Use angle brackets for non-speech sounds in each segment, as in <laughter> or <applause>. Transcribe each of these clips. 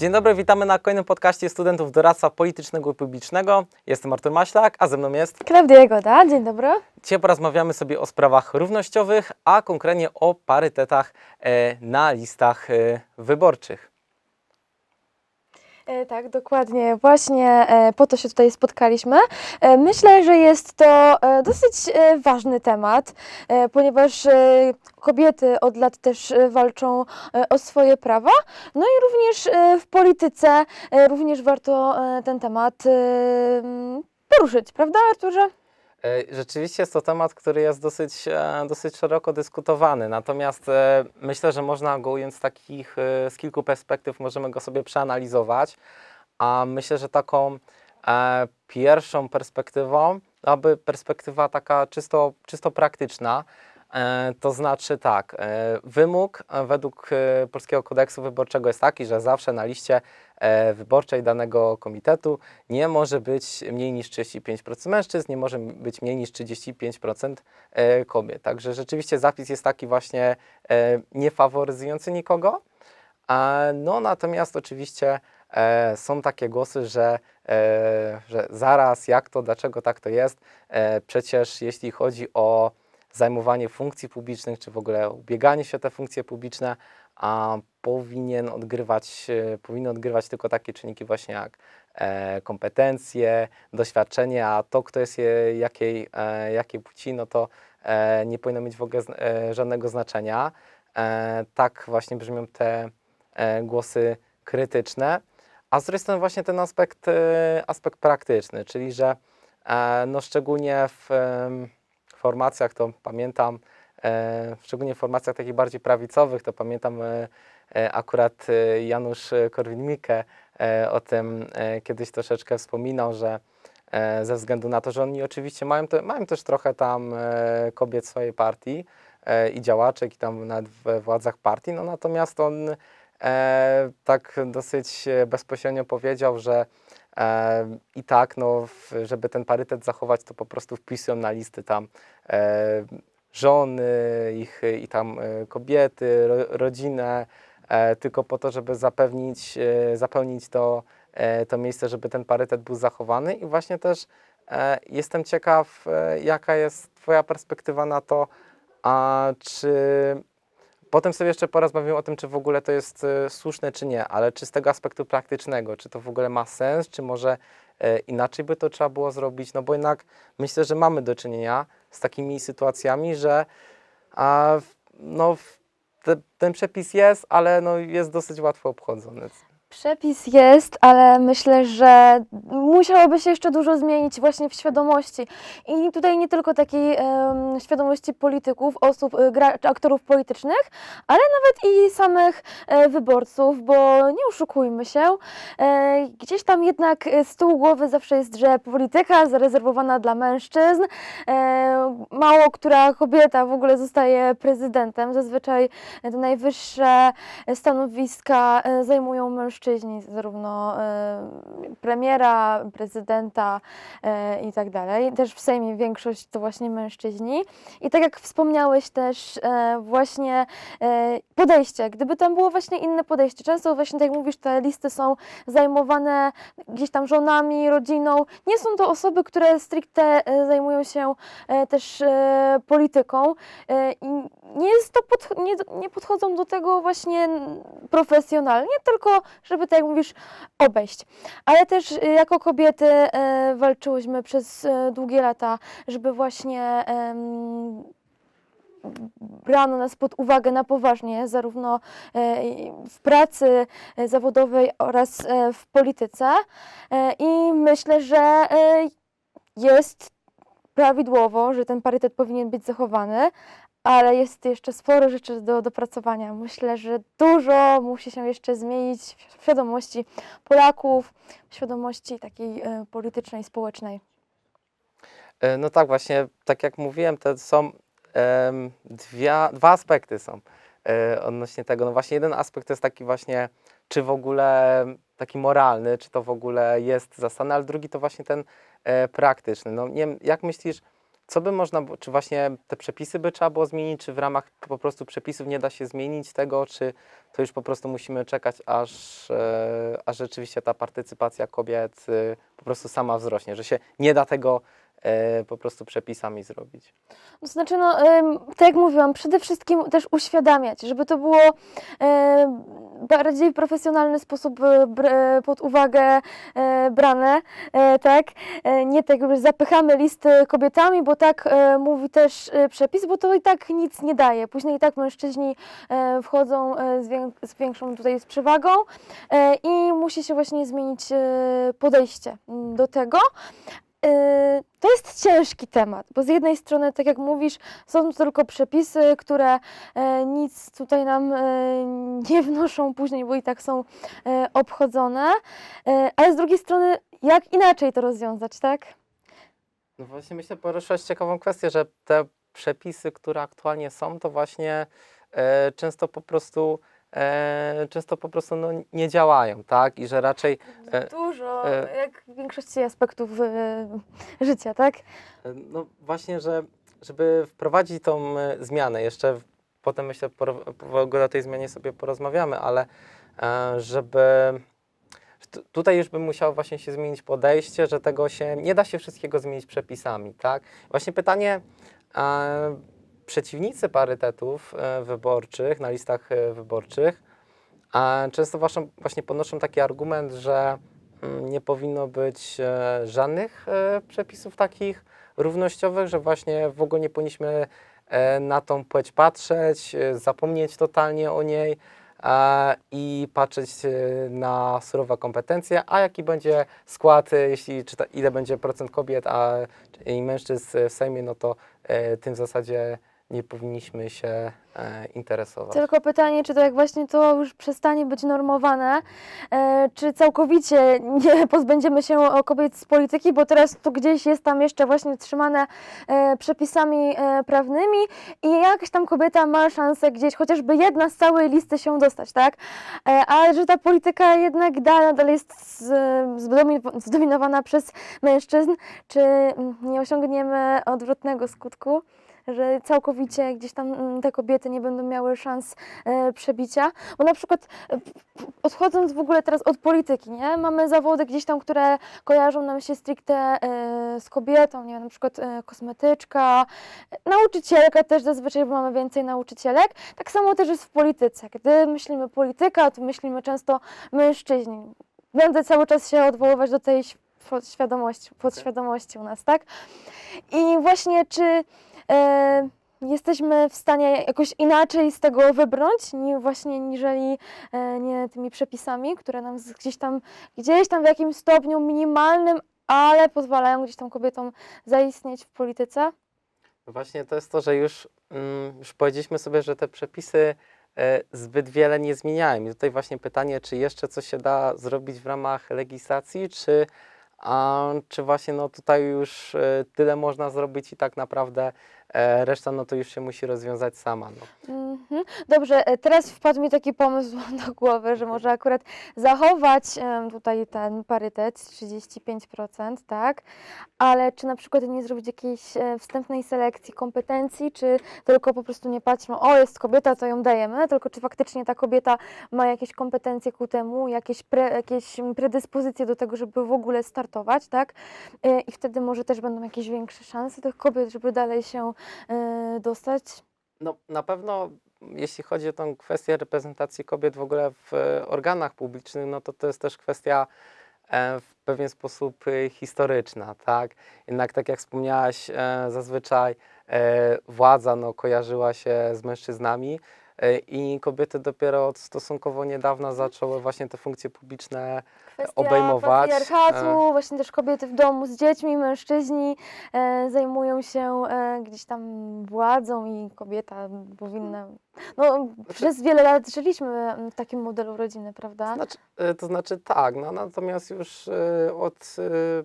Dzień dobry, witamy na kolejnym podcaście studentów doradztwa politycznego i publicznego. Jestem Artur Maślak, a ze mną jest. Klaudia Jagoda, dzień dobry. Dzisiaj porozmawiamy sobie o sprawach równościowych, a konkretnie o parytetach e, na listach e, wyborczych. E, tak, dokładnie. Właśnie e, po to się tutaj spotkaliśmy. E, myślę, że jest to dosyć ważny temat, ponieważ kobiety od lat też walczą o swoje prawa. No i również w polityce również warto ten temat poruszyć, prawda Arturze? E, Rzeczywiście jest to temat, który jest dosyć, e, dosyć szeroko dyskutowany, natomiast e, myślę, że można go ująć z takich, z kilku perspektyw, możemy go sobie przeanalizować, a myślę, że taką pierwszą perspektywą, aby perspektywa taka czysto, czysto praktyczna, to znaczy tak, e, wymóg e, według e, Polskiego Kodeksu Wyborczego jest taki, że zawsze na liście e, wyborczej danego komitetu nie może być mniej niż 35% mężczyzn, nie może być mniej niż 35% e, kobiet. Także rzeczywiście zapis jest taki właśnie e, nie faworyzujący nikogo. No natomiast oczywiście e, są takie głosy, że, e, że zaraz jak to, dlaczego tak to jest. E, przecież jeśli chodzi o zajmowanie funkcji publicznych, czy w ogóle ubieganie się o te funkcje publiczne, a powinien odgrywać, e, powinny odgrywać tylko takie czynniki właśnie jak e, kompetencje, doświadczenie, a to, kto jest je, jakiej, e, jakiej płci, no to e, nie powinno mieć w ogóle zn- e, żadnego znaczenia. E, tak właśnie brzmią te e, głosy krytyczne. A z drugiej strony właśnie ten aspekt, e, aspekt praktyczny, czyli że e, no szczególnie w em, formacjach, to pamiętam, e, szczególnie w formacjach takich bardziej prawicowych, to pamiętam e, e, akurat Janusz Korwin-Mikke o tym kiedyś troszeczkę wspominał, że ze względu na to, że oni oczywiście mają, te, mają też trochę tam kobiet w swojej partii i działaczek i tam nawet we władzach partii, no natomiast on tak dosyć bezpośrednio powiedział, że i tak, no, żeby ten parytet zachować, to po prostu wpisują na listy tam żony, ich i tam e, kobiety, ro, rodzinę, e, tylko po to, żeby zapewnić, e, zapełnić to, to miejsce, żeby ten parytet był zachowany. I właśnie też jestem ciekaw, jaka jest Twoja perspektywa na to, a czy Potem sobie jeszcze porozmawiamy o tym, czy w ogóle to jest e, słuszne, czy nie, ale czy z tego aspektu praktycznego, czy to w ogóle ma sens, czy może e, inaczej by to trzeba było zrobić, no bo jednak myślę, że mamy do czynienia z takimi sytuacjami, że a, no, te, ten przepis jest, ale no, jest dosyć łatwo obchodzony. Przepis jest, ale myślę, że musiałoby się jeszcze dużo zmienić właśnie w świadomości. I tutaj nie tylko takiej świadomości polityków, osób, y, aktorów politycznych, ale nawet i samych e, wyborców, bo nie oszukujmy się, e, gdzieś tam jednak e, z tyłu głowy zawsze jest, że polityka zarezerwowana dla mężczyzn, e, mało która kobieta w ogóle zostaje prezydentem, zazwyczaj te najwyższe stanowiska e, zajmują mężczyźni, zarówno e, premiera, prezydenta e, i tak dalej. Też w Sejmie większość to właśnie mężczyźni. I tak jak wspomniałeś też e, właśnie podejście, gdyby tam było właśnie inne podejście. Często właśnie tak jak mówisz, te listy są zajmowane gdzieś tam żonami, rodziną. Nie są to osoby, które stricte zajmują się też polityką i nie, jest to pod, nie, nie podchodzą do tego właśnie profesjonalnie, tylko żeby, tak jak mówisz, obejść. Ale też e, jako kobiety e, walczyłyśmy przez e, długie lata, żeby właśnie brano nas pod uwagę na poważnie, zarówno e, w pracy e, zawodowej oraz e, w polityce. I myślę, że jest prawidłowo, że ten parytet powinien być zachowany, ale jest jeszcze sporo rzeczy do dopracowania. Myślę, że dużo musi się jeszcze zmienić w świadomości Polaków, w świadomości takiej e, politycznej, społecznej. E, No tak, właśnie, tak jak mówiłem, to są dwie, dwa aspekty są e, odnośnie tego. No właśnie jeden aspekt to jest taki właśnie, czy w ogóle taki moralny, czy to w ogóle jest zasadne, ale drugi to właśnie ten e, praktyczny. No nie wiem, jak myślisz, co by można, czy właśnie te przepisy by trzeba było zmienić, czy w ramach po prostu przepisów nie da się zmienić tego, czy to już po prostu musimy czekać, aż, e, aż rzeczywiście ta partycypacja kobiet e, po prostu sama wzrośnie, że się nie da tego e, po prostu przepisami zrobić. To znaczy, no, tak jak mówiłam, przede wszystkim też uświadamiać, żeby to było em, bardziej profesjonalny sposób e, br- e, pod uwagę e, brane, e, tak? E, Nie tak, że zapychamy listy kobietami, bo tak e, mówi też e, przepis, bo to i tak nic nie daje. Później i tak mężczyźni e, wchodzą e, z, wię- z większą tutaj z przewagą e, i musi się właśnie zmienić e, podejście mm, do tego. To jest ciężki temat, bo z jednej strony, tak jak mówisz, są to tylko przepisy, które e, nic tutaj nam e, nie <laughs> wnoszą później, bo i tak są e, obchodzone, ale z drugiej strony, jak inaczej to rozwiązać, tak? No właśnie myślę, poruszyłaś ciekawą kwestię, że te przepisy, które aktualnie są, to właśnie często po prostu e, często po prostu no, nie działają, tak? I że raczej E, Dużo, e, jak w większości aspektów e, życia, tak? E, No właśnie, że żeby wprowadzić tą e, zmianę, jeszcze w- potem myślę poro- w ogóle o tej zmianie sobie porozmawiamy, ale e, żeby że tu- tutaj już by musiało właśnie się zmienić podejście, że tego się nie da się wszystkiego zmienić przepisami, tak? Właśnie pytanie e, przeciwnicy parytetów e, wyborczych na listach e, wyborczych często właśnie podnoszą taki argument, że mm, nie powinno być e, żadnych przepisów takich równościowych, że właśnie w ogóle nie powinniśmy na tą płeć patrzeć, zapomnieć totalnie o niej i patrzeć na surowe kompetencje, a jaki będzie skład, jeśli czy ile będzie procent kobiet a, i mężczyzn w Sejmie, no to tym w zasadzie nie powinniśmy się e, interesować. Tylko pytanie, czy to jak właśnie to już przestanie być normowane, e, czy całkowicie nie <laughs> pozbędziemy się o kobiet z polityki, bo teraz to gdzieś jest tam jeszcze właśnie trzymane e, przepisami e, prawnymi i jakaś tam kobieta ma szansę gdzieś, chociażby jedna z całej listy się dostać, tak? E, ale że ta polityka jednak da, nadal jest z, zdomi- zdominowana przez mężczyzn, czy nie osiągniemy odwrotnego skutku? Że całkowicie gdzieś tam mm, te kobiety nie będą miały szans e, przebicia. Bo na przykład e, odchodząc w ogóle teraz od polityki, nie? Mamy zawody gdzieś tam, które kojarzą nam się stricte e, z kobietą, nie wiem, na przykład kosmetyczka, nauczycielka też zazwyczaj, bo mamy więcej nauczycielek. Tak samo też jest w polityce. Gdy myślimy polityka, to myślimy często mężczyźni. Będę cały czas się odwoływać do tej ś- podświadomości, podświadomości u nas, tak? I właśnie czy e, jesteśmy w stanie jakoś inaczej z tego wybrnąć, ni właśnie niżeli e, nie tymi przepisami, które nam gdzieś tam, gdzieś tam w jakimś stopniu minimalnym, ale pozwalają gdzieś tam kobietom zaistnieć w polityce. Właśnie to jest to, że już, mm, już powiedzieliśmy sobie, że te przepisy e, zbyt wiele nie zmieniają. I tutaj właśnie pytanie, czy jeszcze coś się da zrobić w ramach legislacji, czy, a, czy właśnie no tutaj już e, tyle można zrobić i tak naprawdę e, reszta no to już się musi rozwiązać sama. No. Mhm. Dobrze, e, teraz wpadł mi taki pomysł <laughs> do głowy, że może akurat zachować em, tutaj ten parytet 35%, tak? Ale czy na przykład nie zrobić jakiejś e, wstępnej selekcji kompetencji, czy tylko po prostu nie patrzmy, o jest kobieta, to ją dajemy, tylko czy faktycznie ta kobieta ma jakieś kompetencje ku temu, jakieś, pre, jakieś predyspozycje do tego, żeby w ogóle startować, tak? E, I wtedy może też będą jakieś większe szanse tych kobiet, żeby dalej się dostać. No, na pewno jeśli chodzi o tą kwestię reprezentacji kobiet w ogóle w e, organach publicznych, no to to jest też kwestia e, w pewien sposób e, historyczna, tak? Jednak tak jak wspomniałaś, e, zazwyczaj e, władza no, kojarzyła się z mężczyznami e, i kobiety dopiero od stosunkowo niedawna zaczęły właśnie te funkcje publiczne kwestia obejmować, patriarchatu, właśnie też kobiety w domu z dziećmi, mężczyźni e, zajmują się e, gdzieś tam władzą i kobieta powinna... No, przez wiele lat żyliśmy w takim modelu rodziny, prawda? Znaczy, e, to znaczy tak, no, natomiast już e, od e,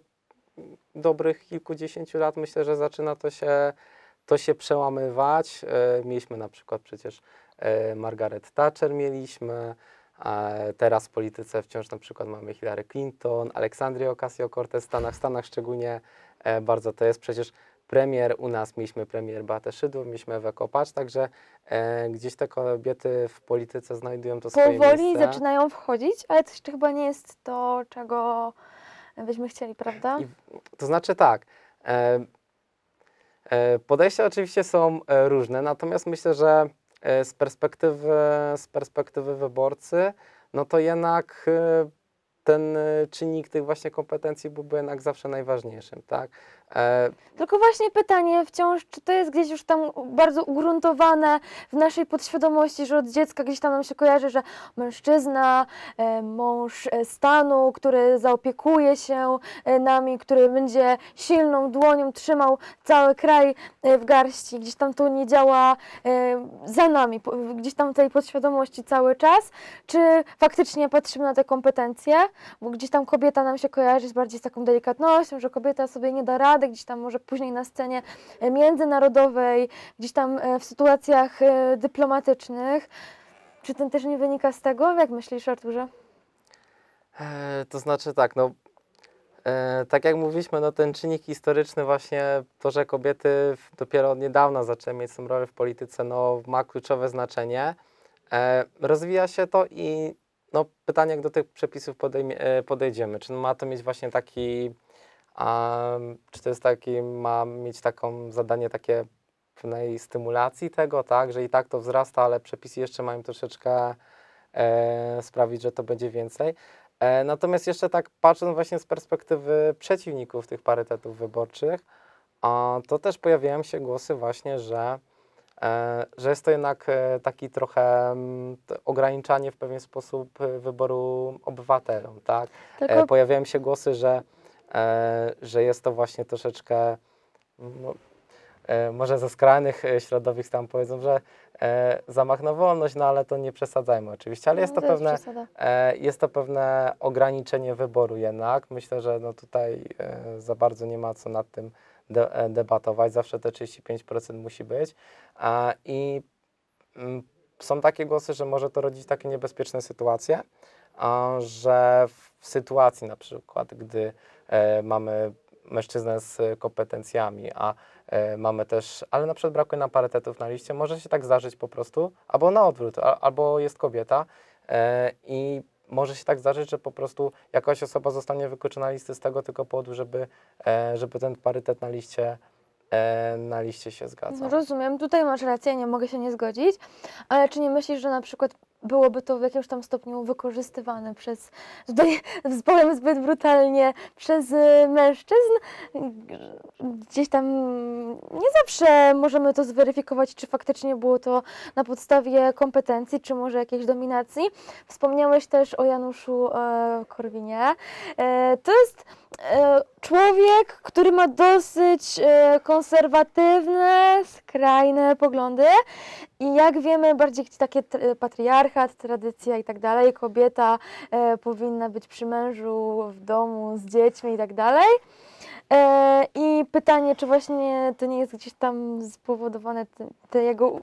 dobrych kilkudziesięciu lat myślę, że zaczyna to się, to się przełamywać. E, Mieliśmy na przykład przecież e, Margaret Thatcher mieliśmy, e, teraz w polityce wciąż na przykład mamy Hillary Clinton, Aleksandrię Ocasio-Cortez w Stanach, w Stanach szczególnie e, bardzo to jest. Przecież premier u nas, mieliśmy premier Beatę Szydło, mieliśmy Ewę Kopacz, także e, gdzieś te kobiety w polityce znajdują to swoje Powoli miejsce. zaczynają wchodzić, ale to jeszcze chyba nie jest to, czego byśmy chcieli, prawda? I To znaczy tak. E, e, podejścia oczywiście są e, różne, natomiast myślę, że e, z perspektywy, z perspektywy wyborcy, no to jednak e, ten e, czynnik tych właśnie kompetencji byłby jednak zawsze najważniejszym, tak? E, Tylko właśnie pytanie wciąż, czy to jest gdzieś już tam bardzo ugruntowane w naszej podświadomości, że od dziecka gdzieś tam nam się kojarzy, że mężczyzna, e, mąż e, stanu, który zaopiekuje się e, nami, który będzie silną dłonią trzymał cały kraj w garści, gdzieś tam to nie działa e, za nami, po- gdzieś tam tej podświadomości cały czas, czy faktycznie patrzymy na te kompetencje, bo gdzieś tam kobieta nam się kojarzy z bardziej z taką delikatnością, że kobieta sobie nie da rady, gdzieś tam może później na scenie e, międzynarodowej, gdzieś tam e, w sytuacjach e, dyplomatycznych. Czy ten też nie wynika z tego? Jak myślisz, Arturze? E, to znaczy tak, no e, tak jak mówiliśmy, no ten czynnik historyczny właśnie, to, że kobiety dopiero od niedawna zaczęły mieć tą rolę w polityce, no ma kluczowe znaczenie. E, rozwija się to i no pytanie, jak do tych przepisów podejmie, podejdziemy. Czy ma to mieć właśnie taki, um, czy to jest taki, ma mieć taką zadanie takie pewnej stymulacji tego, tak, że i tak to wzrasta, ale przepisy jeszcze mają troszeczkę e, sprawić, że to będzie więcej. E, Natomiast jeszcze tak patrząc właśnie z perspektywy przeciwników tych parytetów wyborczych, a, to też pojawiają się głosy właśnie, że, e, że jest to jednak e, taki trochę t- ograniczanie w pewien sposób wyboru obywatelom, tak? Tylko E, pojawiają się głosy, że, że jest to właśnie troszeczkę, no, e, może ze skrajnych e, środowisk tam powiedzą, że e, zamach na wolność, no ale to nie przesadzajmy oczywiście, ale jest to no, pewne. E, Jest to pewne ograniczenie wyboru jednak. Myślę, że no tutaj e, za bardzo nie ma co nad tym de e, debatować. Zawsze te 35% musi być. A, I mm, są takie głosy, że może to rodzić takie niebezpieczne sytuacje, że w sytuacji na przykład, gdy e, mamy mężczyznę z kompetencjami, a e, mamy też, ale na przykład brakuje nam parytetów na liście, może się tak zdarzyć po prostu, albo na odwrót, albo jest kobieta e, i może się tak zdarzyć, że po prostu jakaś osoba zostanie wykluczona listy z tego tylko powodu, żeby, żeby ten parytet na liście, e, na liście się zgadzał. Rozumiem, tutaj masz rację, nie mogę się nie zgodzić, ale czy nie myślisz, że na przykład byłoby to w jakimś tam stopniu wykorzystywane przez, tutaj <laughs> powiem zbyt brutalnie, przez y, mężczyzn? Gdzieś tam nie zawsze możemy to zweryfikować, czy faktycznie było to na podstawie kompetencji, czy może jakiejś dominacji. Wspomniałeś też o Januszu e, Korwinie. E, to jest e, człowiek, który ma dosyć konserwatywne, skrajne poglądy i jak wiemy, bardziej takie patriarchat, tradycja i tak dalej, kobieta e, powinna być przy mężu, w domu, z dziećmi i tak dalej. E, I pytanie, czy właśnie to nie jest gdzieś tam spowodowane, te, te jego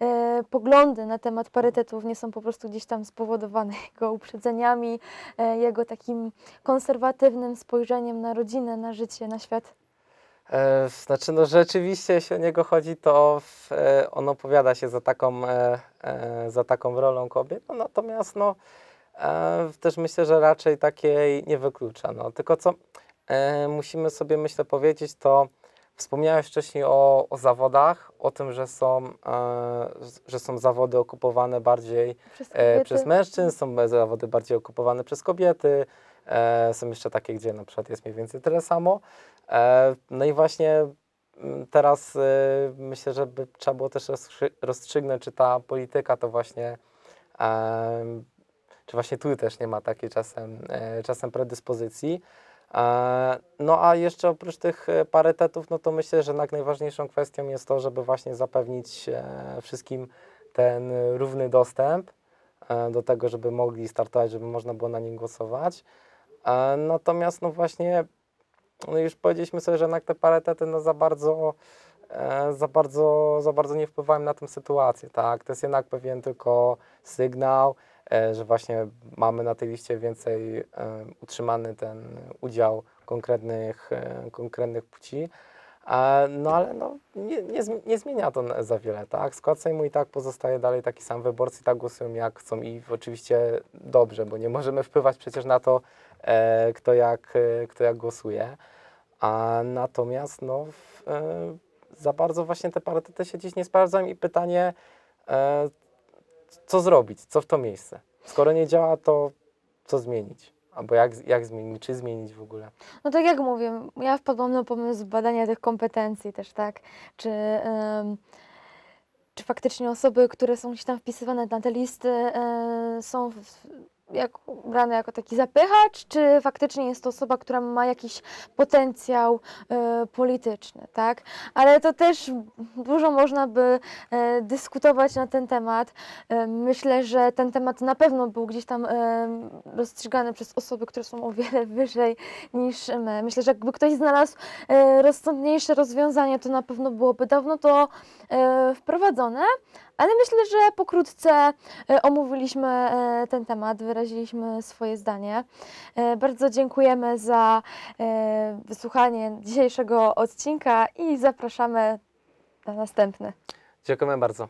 e, poglądy na temat parytetów nie są po prostu gdzieś tam spowodowane <laughs> jego uprzedzeniami, e, jego takim konserwatywnym spojrzeniem na rodzinę, na życie, na świat. E, znaczy, no rzeczywiście, jeśli o niego chodzi, to w, e, on opowiada się za taką, e, za taką rolą kobiet, no, natomiast no, też myślę, że raczej takiej nie wyklucza. No. Tylko co musimy sobie, myślę, powiedzieć, to wspomniałeś wcześniej o, o zawodach, o tym, że są, że są zawody okupowane bardziej Przez przez mężczyzn, są zawody bardziej okupowane przez kobiety, są jeszcze takie, gdzie na przykład jest mniej więcej tyle samo. E, no i właśnie mm, teraz e, myślę, że by trzeba było też rozstrzy- rozstrzygnąć, czy ta polityka to właśnie, czy właśnie tu też nie ma takiej czasem, e, czasem predyspozycji. E, No a jeszcze oprócz tych e, parytetów, no to myślę, że najważniejszą kwestią jest to, żeby właśnie zapewnić e, wszystkim ten e, równy dostęp e, do tego, żeby mogli startować, żeby można było na nim głosować. Natomiast no właśnie, no już powiedzieliśmy sobie, że jednak te parytety no za bardzo, e, za bardzo, za bardzo nie wpływają na tę sytuację, tak? To jest jednak pewien tylko sygnał, e, że właśnie mamy na tej liście więcej e, utrzymany ten udział konkretnych, konkretnych płci. No ale no, nie, nie, nie zmienia to na- za wiele, tak? Skład Sejmu i tak pozostaje dalej taki sam, wyborcy tak głosują jak chcą i oczywiście dobrze, bo nie możemy wpływać przecież na to, kto, jak, e, kto jak głosuje. A natomiast no, w, e, za bardzo właśnie te parytety się dziś nie sprawdzają i pytanie, e, co zrobić, co w to miejsce? Skoro nie działa, to co zmienić? Albo jak, jak zmienić, czy zmienić w ogóle? No tak jak mówię, ja wpadłam na pomysł badania tych kompetencji też, tak? Czy, em, czy faktycznie osoby, które są gdzieś tam wpisywane na te listy, e, są w, jak, brane jako taki zapychacz, czy faktycznie jest to osoba, która ma jakiś potencjał e, polityczny, tak? Ale to też dużo można by e, dyskutować na ten temat. E, myślę, że ten temat na pewno był gdzieś tam e, rozstrzygany przez osoby, które są o wiele <laughs> wyżej niż my. Myślę, że jakby ktoś znalazł e, rozsądniejsze rozwiązanie, to na pewno byłoby dawno to e, wprowadzone, ale myślę, że pokrótce omówiliśmy ten temat, wyraziliśmy swoje zdanie. E, Bardzo dziękujemy za e, wysłuchanie dzisiejszego odcinka i zapraszamy na następny. Dziękujemy bardzo.